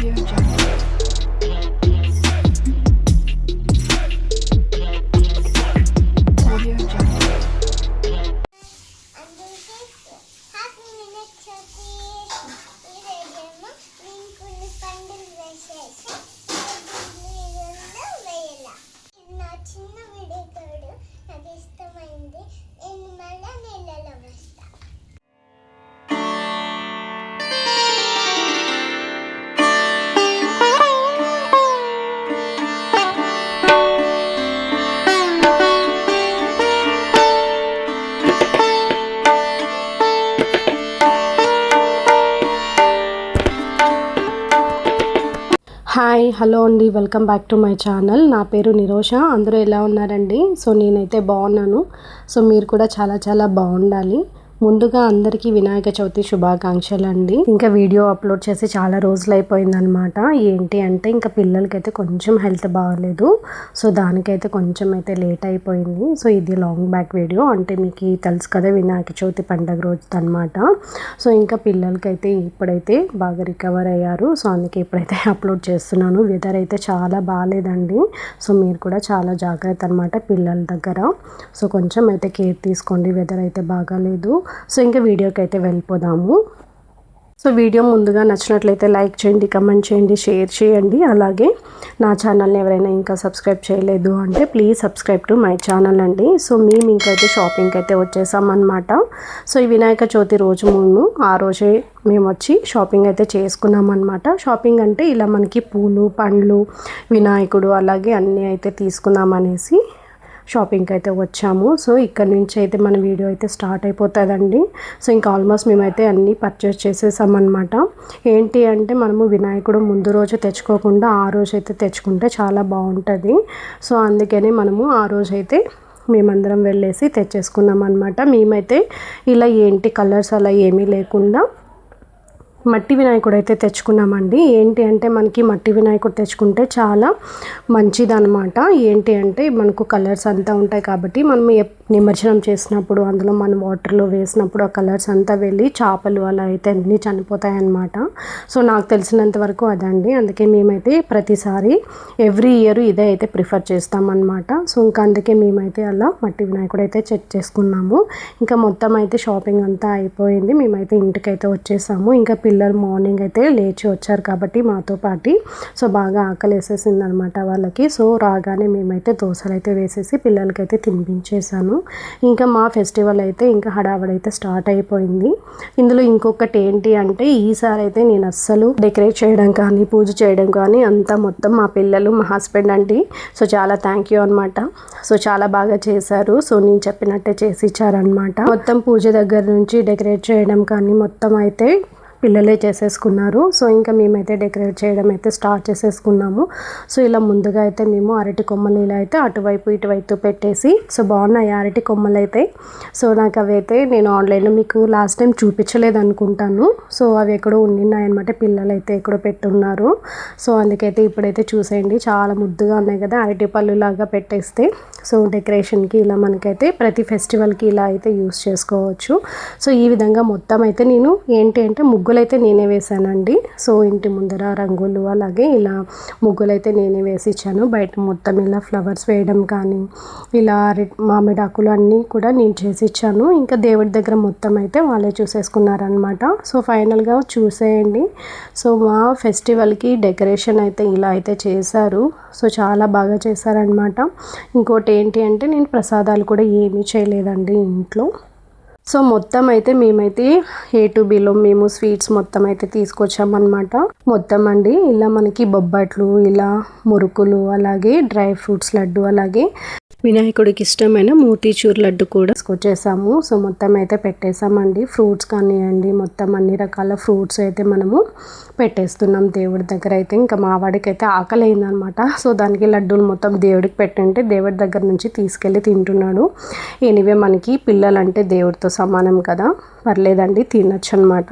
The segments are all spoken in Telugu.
Audio Jungle. హాయ్ హలో అండి. Welcome back to my channel నా పేరు నిరోష. అందరూ ఎలా ఉన్నారండి? సో నేనైతే బాగున్నాను. సో మీరు కూడా చాలా చాలా బాగుండాలి. ముందుగా అందరికీ వినాయక చవితి శుభాకాంక్షలు అండి ఇంకా వీడియో అప్లోడ్ చేసి చాలా రోజులు అయిపోయిందనమాట ఏంటి అంటే ఇంకా పిల్లలకైతే కొంచెం హెల్త్ బాగాలేదు. సో దానికైతే కొంచెం అయితే లేట్ అయిపోయింది సో ఇది లాంగ్ బ్యాక్ వీడియో. అంటే మీకు తెలుసు కదా వినాయక చవితి పండగ రోజు అనమాట సో ఇంకా పిల్లలకైతే ఇప్పుడైతే బాగా రికవర్ అయ్యారు. సో అందుకే ఇప్పుడైతే అప్లోడ్ చేస్తున్నాను. వెదర్ అయితే చాలా బాగాలేదండి. సో మీరు కూడా చాలా జాగ్రత్త అనమాట పిల్లల దగ్గర. సో కొంచెం అయితే కేర్ తీసుకోండి. వెదర్ అయితే బాగాలేదు. సో ఇంకా వీడియోకి అయితే వెళ్ళిపోదాము. సో వీడియో ముందుగా నచ్చినట్లయితే లైక్ చేయండి కమెంట్ చేయండి షేర్ చేయండి. అలాగే నా ఛానల్ని ఎవరైనా ఇంకా సబ్స్క్రైబ్ చేయలేదు అంటే please subscribe to my channel అండి. సో మేము ఇంకైతే షాపింగ్కి అయితే వచ్చేసామన్నమాట. సో ఈ వినాయక చవితి రోజు ముందు ఆ రోజే మేము వచ్చి షాపింగ్ అయితే చేసుకున్నాం అనమాట షాపింగ్ అంటే ఇలా మనకి పూలు పండ్లు వినాయకుడు అలాగే అన్నీ అయితే తీసుకుందాం అనేసి షాపింగ్కి అయితే వచ్చాము. సో ఇక్కడ నుంచి అయితే మన వీడియో అయితే స్టార్ట్ అయిపోతుందండి. సో ఇంకా ఆల్మోస్ట్ మేమైతే అన్నీ పర్చేస్ చేసేసామన్నమాట ఏంటి అంటే మనము వినాయకుడు ముందు రోజు తెచ్చుకోకుండా ఆ రోజు అయితే తెచ్చుకుంటే చాలా బాగుంటుంది. సో అందుకని మనము ఆ రోజు అయితే మేమందరం వెళ్ళేసి తెచ్చేసుకున్నాం అనమాట మేమైతే ఇలా ఏంటి కలర్స్ అలా ఏమీ లేకుండా మట్టి వినాయకుడు అయితే తెచ్చుకున్నామండి. ఏంటి అంటే మనకి మట్టి వినాయకుడు తెచ్చుకుంటే చాలా మంచిదనమాట ఏంటి అంటే మనకు కలర్స్ అంతా ఉంటాయి కాబట్టి మనం ఎప్- నిమజ్జనం చేసినప్పుడు అందులో మనం వాటర్లో వేసినప్పుడు ఆ కలర్స్ అంతా వెళ్ళి చేపలు అలా అయితే అన్నీ చనిపోతాయన్నమాట. సో నాకు తెలిసినంత వరకు అదండి. అందుకే మేమైతే ప్రతిసారి ఎవ్రీ ఇయర్ ఇదే అయితే ప్రిఫర్ చేస్తామన్నమాట. సో ఇంకా అందుకే మేమైతే అలా మట్టి వినాయకుడు అయితే చెక్ చేసుకున్నాము. ఇంకా మొత్తం అయితే షాపింగ్ అంతా అయిపోయింది. మేమైతే ఇంటికైతే వచ్చేసాము. ఇంకా పిల్లలు మార్నింగ్ అయితే లేచి వచ్చారు కాబట్టి మాతో పాటి. సో బాగా ఆకలి వేసేసింది అనమాట వాళ్ళకి. సో రాగానే మేమైతే దోశలు అయితే వేసేసి పిల్లలకైతే తినిపించేసాను. ఇంకా మా ఫెస్టివల్ అయితే ఇంకా హడావడైతే స్టార్ట్ అయిపోయింది. ఇందులో ఇంకొకటి ఏంటి అంటే ఈసారి అయితే నేను అస్సలు డెకరేట్ చేయడం కానీ పూజ చేయడం కానీ అంతా మొత్తం మా పిల్లలు మా హస్బెండ్ అండి. సో చాలా థ్యాంక్ యూ అనమాట సో చాలా బాగా చేశారు. సో నేను చెప్పినట్టే చేసి ఇచ్చారనమాట మొత్తం పూజ దగ్గర నుంచి డెకరేట్ చేయడం కానీ మొత్తం అయితే పిల్లలే చేసేసుకున్నారు. సో ఇంకా మేమైతే డెకరేట్ చేయడం అయితే స్టార్ట్ చేసేసుకున్నాము. సో ఇలా ముందుగా అయితే మేము అరటి కొమ్మలు ఇలా అయితే అటువైపు ఇటువైపు పెట్టేసి సో బాగున్నాయి అరటి కొమ్మలు అయితే. సో నాకు అవి అయితే నేను ఆన్లైన్లో మీకు లాస్ట్ టైం చూపించలేదు అనుకుంటాను. సో అవి ఎక్కడో ఉండినాయన్నమాట పిల్లలు అయితే ఎక్కడో పెట్టున్నారు. సో అందుకైతే ఇప్పుడైతే చూసేయండి. చాలా ముద్దుగా ఉన్నాయి కదా అరటి పళ్ళు లాగా పెట్టేస్తే. సో డెకరేషన్కి ఇలా మనకైతే ప్రతి ఫెస్టివల్కి ఇలా అయితే యూస్ చేసుకోవచ్చు. సో ఈ విధంగా మొత్తం అయితే నేను ఏంటి అంటే ముగ్గు ముగ్గులైతే నేనే వేసానండి సో ఇంటి ముందర రంగులు అలాగే ఇలా ముగ్గులైతే నేనే వేసి ఇచ్చాను బయట మొత్తం ఇలా ఫ్లవర్స్ వేయడం కానీ ఇలా అరటి మామిడి ఆకులు అన్నీ కూడా నేను చేసి ఇచ్చాను ఇంకా దేవుడి దగ్గర మొత్తం అయితే వాళ్ళే చూసేసుకున్నారనమాట సో ఫైనల్గా చూసేయండి. సో మా ఫెస్టివల్కి డెకరేషన్ అయితే ఇలా అయితే చేశారు. సో చాలా బాగా చేశారనమాట ఇంకోటి ఏంటి అంటే నేను ప్రసాదాలు కూడా ఏమీ చేయలేదండి ఇంట్లో. సో మొత్తం అయితే మేమైతే ఏ టు బిలో మేము స్వీట్స్ మొత్తం అయితే తీసుకొచ్చామన్నమాట. మొత్తం అండి ఇలా మనకి బొబ్బట్లు ఇలా మురుకులు అలాగే డ్రై ఫ్రూట్స్ లడ్డు అలాగే వినాయకుడికి ఇష్టమైన మోతీచూర్ లడ్డు కూడా తీసుకొచ్చేసాము. సో మొత్తం అయితే పెట్టేసామండి. ఫ్రూట్స్ కానివ్వండి మొత్తం అన్ని రకాల ఫ్రూట్స్ అయితే మనము పెట్టేస్తున్నాం దేవుడి దగ్గర అయితే. ఇంకా మా వాడికి అయితే ఆకలి అయిందనమాట సో దానికి లడ్డూలు మొత్తం దేవుడికి పెట్టంటే దేవుడి దగ్గర నుంచి తీసుకెళ్ళి తింటున్నాడు. ఎనివే మనకి పిల్లలంటే దేవుడితో సమానం కదా. పర్లేదండి తినొచ్చు అనమాట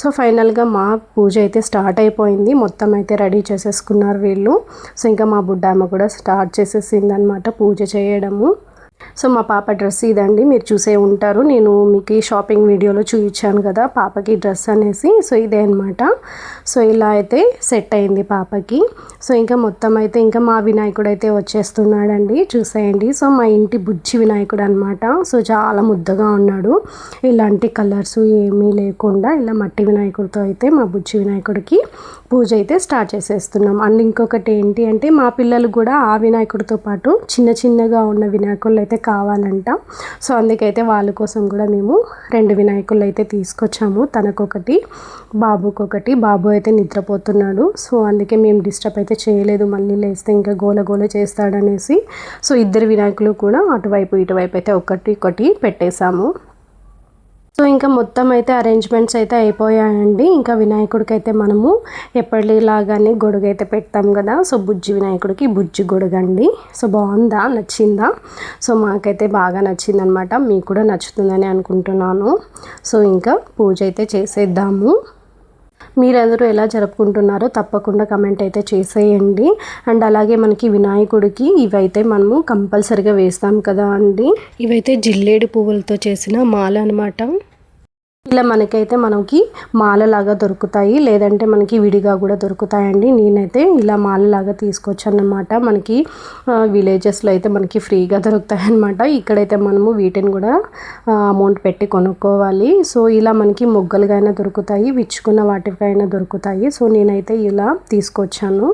సో ఫైనల్గా మా పూజ అయితే స్టార్ట్ అయిపోయింది. మొత్తం అయితే రెడీ చేసేసుకున్నారు వీళ్ళు. సో ఇంకా మా బుడ్డామ కూడా స్టార్ట్ చేసేసింది అనమాట పూజ చేయడము. సో మా పాప డ్రెస్ ఇదండి మీరు చూసే ఉంటారు. నేను మీకు ఈ షాపింగ్ వీడియోలో చూపించాను కదా పాపకి డ్రెస్ అనేసి. సో ఇదే అనమాట సో ఇలా అయితే సెట్ అయింది పాపకి. సో ఇంకా మొత్తం అయితే ఇంకా మా వినాయకుడు అయితే వచ్చేస్తున్నాడండి. చూసేయండి. సో మా ఇంటి బుజ్జి వినాయకుడు అనమాట సో చాలా ముద్దగా ఉన్నాడు. ఇలాంటి కలర్స్ ఏమీ లేకుండా ఇలా మట్టి వినాయకుడితో అయితే మా బుజ్జి వినాయకుడికి పూజ అయితే స్టార్ట్ చేసేస్తున్నాం. అండ్ ఇంకొకటి ఏంటి అంటే మా పిల్లలు కూడా ఆ వినాయకుడితో పాటు చిన్న చిన్నగా ఉన్న వినాయకులు అయితే కావాలంట. సో అందుకైతే వాళ్ళ కోసం కూడా మేము రెండు వినాయకులు అయితే తీసుకొచ్చాము. తనకొకటి బాబుకొకటి. బాబు అయితే నిద్రపోతున్నాడు. సో అందుకే మేము డిస్టర్బ్ అయితే చేయలేదు. మళ్ళీ లేస్తే ఇంకా గోల గోల చేస్తాడనేసి. సో ఇద్దరు వినాయకులు కూడా అటువైపు ఇటువైపు అయితే ఒకటి ఒకటి పెట్టేశాము. ఇంకా మొత్తం అయితే అరేంజ్మెంట్స్ అయితే అయిపోయాయండి. ఇంకా వినాయకుడికి అయితే మనము ఎప్పటిలాగానే గొడుగు అయితే పెడతాం కదా. సో బుజ్జి వినాయకుడికి బుజ్జి గొడుగండి. సో బాగుందా? నచ్చిందా? సో మాకైతే బాగా నచ్చింది అనమాట మీకు కూడా నచ్చుతుందని అనుకుంటున్నాను. సో ఇంకా పూజ అయితే చేసేద్దాము. మీరందరూ ఎలా జరుపుకుంటున్నారో తప్పకుండా కమెంట్ అయితే చేసేయండి. అండ్ అలాగే మనకి వినాయకుడికి ఇవైతే మనము కంపల్సరిగా వేస్తాం కదా అండి. ఇవైతే జిల్లేడు పువ్వులతో చేసిన మాల అనమాట ఇలా మనకైతే మనకి మాలలాగా దొరుకుతాయి. లేదంటే మనకి విడిగా కూడా దొరుకుతాయండి. నేనైతే ఇలా మాలలాగా తీసుకొచ్చానమాట మనకి విలేజెస్లో అయితే మనకి ఫ్రీగా దొరుకుతాయి అనమాట ఇక్కడైతే మనము వీటిని కూడా అమౌంట్ పెట్టి కొనుక్కోవాలి. సో ఇలా మనకి మొగ్గలుగైనా దొరుకుతాయి. విచ్చుకున్న వాటికైనా దొరుకుతాయి. సో నేనైతే ఇలా తీసుకొచ్చాను.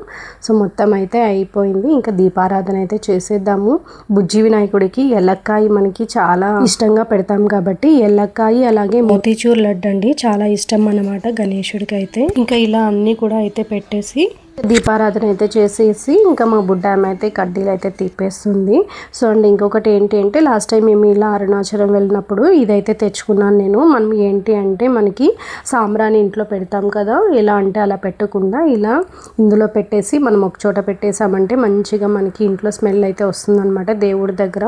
సో మొత్తం అయితే అయిపోయింది. ఇంకా దీపారాధన అయితే చేసేద్దాము. బుజ్జి వినాయకుడికి ఎల్లక్కాయ మనకి చాలా ఇష్టంగా పెడతాం కాబట్టి ఎల్లక్కాయ అలాగే మోతీచూర్ లడ్డు అండి. చాలా ఇష్టం అన్నమాట గణేశుడికి అయితే ఇంకా ఇలా అన్నీ కూడా అయితే పెట్టేసి దీపారాధన అయితే చేసేసి ఇంకా మా బుడ్డ ఆమె అయితే కడ్డీలు అయితే తిప్పేస్తుంది సో అండ్ ఇంకొకటి ఏంటి అంటే లాస్ట్ టైం మేము ఇలా అరుణాచలం వెళ్ళినప్పుడు ఇదైతే తెచ్చుకున్నాను నేను. మనం ఏంటి అంటే మనకి సాంబ్రాణి ఇంట్లో పెడతాం కదా ఎలా అంటే అలా పెట్టకుండా ఇలా ఇందులో పెట్టేసి మనం ఒక చోట పెట్టేసామంటే మంచిగా మనకి ఇంట్లో స్మెల్ అయితే వస్తుందన్నమాట దేవుడి దగ్గర.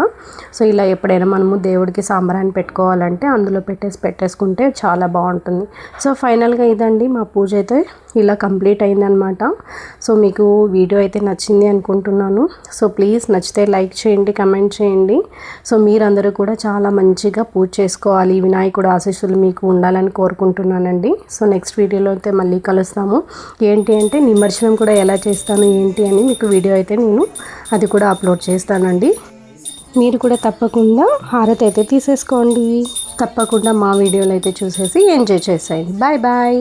సో ఇలా ఎప్పుడైనా మనము దేవుడికి సాంబ్రాణి పెట్టుకోవాలంటే అందులో పెట్టేసి పెట్టేసుకుంటే చాలా బాగుంటుంది. సో ఫైనల్గా ఇదండి. మా పూజ అయితే ఇలా కంప్లీట్ అయిందనమాట సో మీకు వీడియో అయితే నచ్చింది అనుకుంటున్నాను. సో ప్లీజ్ నచ్చితే లైక్ చేయండి కమెంట్ చేయండి. సో మీరందరూ కూడా చాలా మంచిగా పూజ చేసుకోవాలి. వినాయకుడు ఆశీస్సులు మీకు ఉండాలని కోరుకుంటున్నానండి. సో నెక్స్ట్ వీడియోలో అయితే మళ్ళీ కలుస్తాము. ఏంటి అంటే నిమజ్జనం కూడా ఎలా చేస్తాను ఏంటి అని మీకు వీడియో అయితే నేను అది కూడా అప్లోడ్ చేస్తానండి. మీరు కూడా తప్పకుండా హారతి అయితే తీసేసుకోండి. తప్పకుండా మా వీడియోలు అయితే చూసేసి ఎంజాయ్ చేసేయండి. Bye bye.